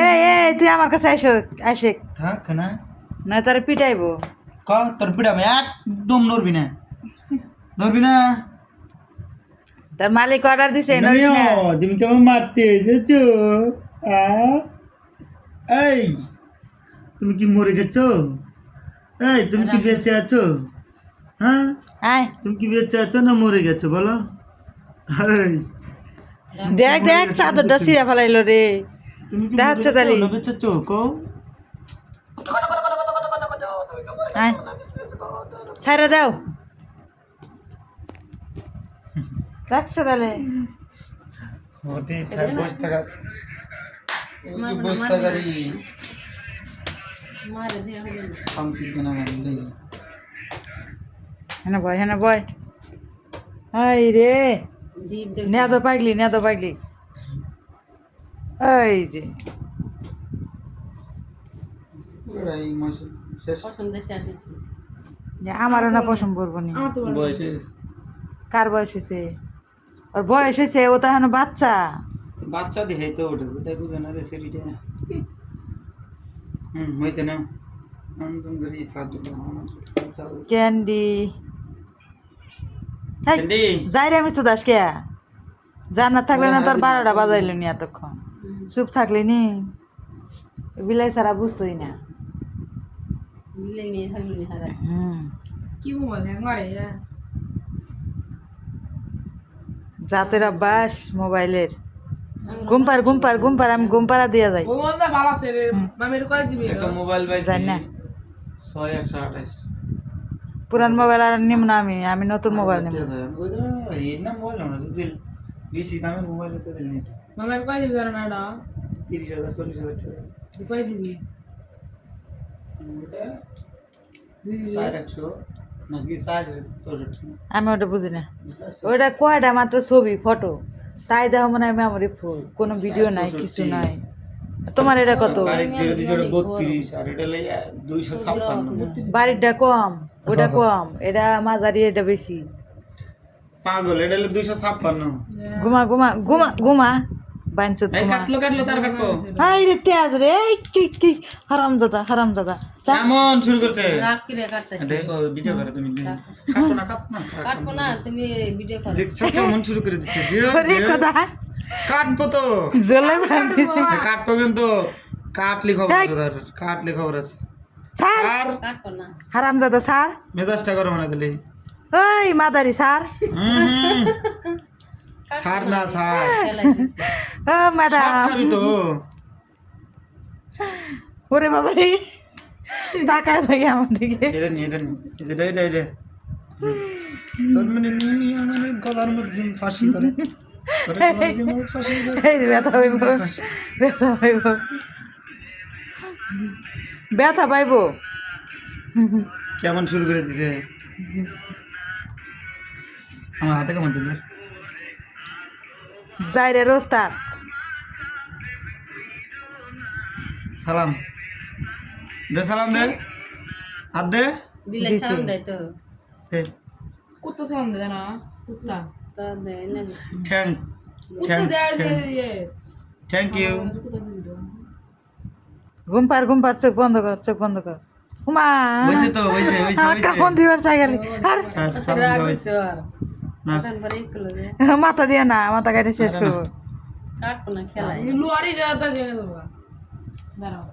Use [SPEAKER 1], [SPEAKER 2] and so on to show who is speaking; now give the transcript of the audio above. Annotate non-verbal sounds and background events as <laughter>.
[SPEAKER 1] এই এই তুই আমার কাছে আইস আসে
[SPEAKER 2] থাক না।
[SPEAKER 1] না তার পিটাইবো।
[SPEAKER 2] ক তোর আমি একদম নড়বি না। নড়বি না।
[SPEAKER 1] তার মালিক অর্ডার দিছে নড়িস না।
[SPEAKER 2] তুমি কেমন মারতে এসেছ? এই তুমি কি মরে গেছো? এই তুমি কি বেঁচে আছো? হ্যাঁ? তুমি কি বেঁচে আছো না মরে গেছো? বলো।
[SPEAKER 1] দেখ দেখ চাদরটা ছিঁড়া ফেলাইলো রে।
[SPEAKER 2] তুমি কি
[SPEAKER 1] দেখাচ্ছে
[SPEAKER 2] মরে। না আছো কও?
[SPEAKER 1] আয় ছাইরা দাও। রাখছে তাহলে
[SPEAKER 2] ওতে থাক বসে থাকা বসে থাকারি ফাংশন কেনা মানে
[SPEAKER 1] হ্যাঁ বয় হ্যাঁ বয়। এই রে। নেদ পাগলি নেদ পাগলি। এই যে। আমারও না পছন্দ করব নি।
[SPEAKER 2] বয়সে
[SPEAKER 1] কার বয়স হয়েছে? ওর বয়স হয়েছে ও তো এখনও বাচ্চা।
[SPEAKER 2] বাচ্চা দেখে তো ওঠে কোথায় বুঝে না রে শরীরে হুম হয়েছে না?
[SPEAKER 1] ক্যান্ডি। যাই রে আমি সুদাস কে। জান্নাত থাকলে না তোর বারোটা বাজাইলো নি এতক্ষণ। চুপ থাকলি নি? বিলাই সারা বুঝতোই না। হুম।
[SPEAKER 3] কি মোবাইল হ্যাং করে
[SPEAKER 1] জাতের অভ্যাস মোবাইলের। ঘুমপার ঘুমপার ঘুমপার আমি ঘুমপাড়া দিয়া যাই।
[SPEAKER 3] ও ভালো আছে রে। মামির কয় জিবি
[SPEAKER 2] একটা মোবাইল পাইছি
[SPEAKER 1] জানি না।
[SPEAKER 2] ছয় একশো আঠাশ।
[SPEAKER 1] পুরান মোবাইল আর নিম না আমি আমি নতুন মোবাইল নিব
[SPEAKER 2] এই না মোবাইল বেশি দামের মোবাইল তো দিল নিতে
[SPEAKER 3] মামির কয় ধরে এটা?
[SPEAKER 2] তিরিশ হাজার চল্লিশ হাজার টাকা।
[SPEAKER 3] কয়
[SPEAKER 2] চৌষট্টি।
[SPEAKER 1] আমি ওটা বুঝি না। ওটা কয়টা? মাত্র ছবি ফটো। তাই দেখো মনে হয় মেমোরি ফুল কোনো ভিডিও নাই কিছু নাই। তোমার এটা কত? বাড়িরটা কম ওটা <laughs> কম। এটা মাঝারি এটা বেশি।
[SPEAKER 2] পাগল এটা হলো দুইশো ছাপ্পান্ন।
[SPEAKER 1] ঘুমা ঘুমা ঘুমা ঘুমা বাঞ্চত
[SPEAKER 2] কাটলো কাটলো তার কাটলো।
[SPEAKER 1] হাই রে তেজ রে কি কি হারাম দাদা হারাম দাদা চা
[SPEAKER 2] কেমন শুরু দেখো ভিডিও করে তুমি কাটবো না কাটবো না কাটবো না। দেখছ কেমন শুরু করে দিচ্ছে
[SPEAKER 1] ওরে। কথা
[SPEAKER 2] কাটবো তো। কাটবো কিন্তু কাটলি খবর আছে কাটলি খবর আছে।
[SPEAKER 1] স্যার
[SPEAKER 2] আর
[SPEAKER 1] হারাম দাদা স্যার
[SPEAKER 2] মেজাজটা করো মানে দিলি।
[SPEAKER 1] ওই মাদারি স্যার।
[SPEAKER 2] সার না সার
[SPEAKER 1] ও ম্যাডাম।
[SPEAKER 2] তো।
[SPEAKER 1] ওরে বাবা রে। তাকায় থাকে আমার দিকে।
[SPEAKER 2] এটা নি এটা নি। এটা এটা এটা তোর মানে নিয়ে মানে গলার মধ্যে ফাঁসি ধরে।
[SPEAKER 1] ব্যথা ব্যথা ব্যথা পাইব।
[SPEAKER 2] কেমন শুরু করে দিছে? আমার হাতে কেমন দিলে?
[SPEAKER 1] যাই রে রোস্তার
[SPEAKER 2] সালাম। দে সালাম দে। হাত দে।
[SPEAKER 1] দিছি।
[SPEAKER 2] দে।
[SPEAKER 3] কুত্তা সালাম দে না কুত্তা।
[SPEAKER 2] থ্যাংক
[SPEAKER 3] দেয় যে ইয়ে।
[SPEAKER 2] থ্যাংক ইউ
[SPEAKER 3] কুত্তা দিছিল
[SPEAKER 1] ঘুম পার ঘুম পার চোখ বন্ধ কর চোখ বন্ধ কর। উমা
[SPEAKER 2] তো
[SPEAKER 1] দিবার চাই গেলি। আর
[SPEAKER 2] না।
[SPEAKER 1] মাথা দিয়ে না মাথা কাটে শেষ করব।
[SPEAKER 3] লুয়ারি দেওয়া দিয়ে দেবো দাঁড়াও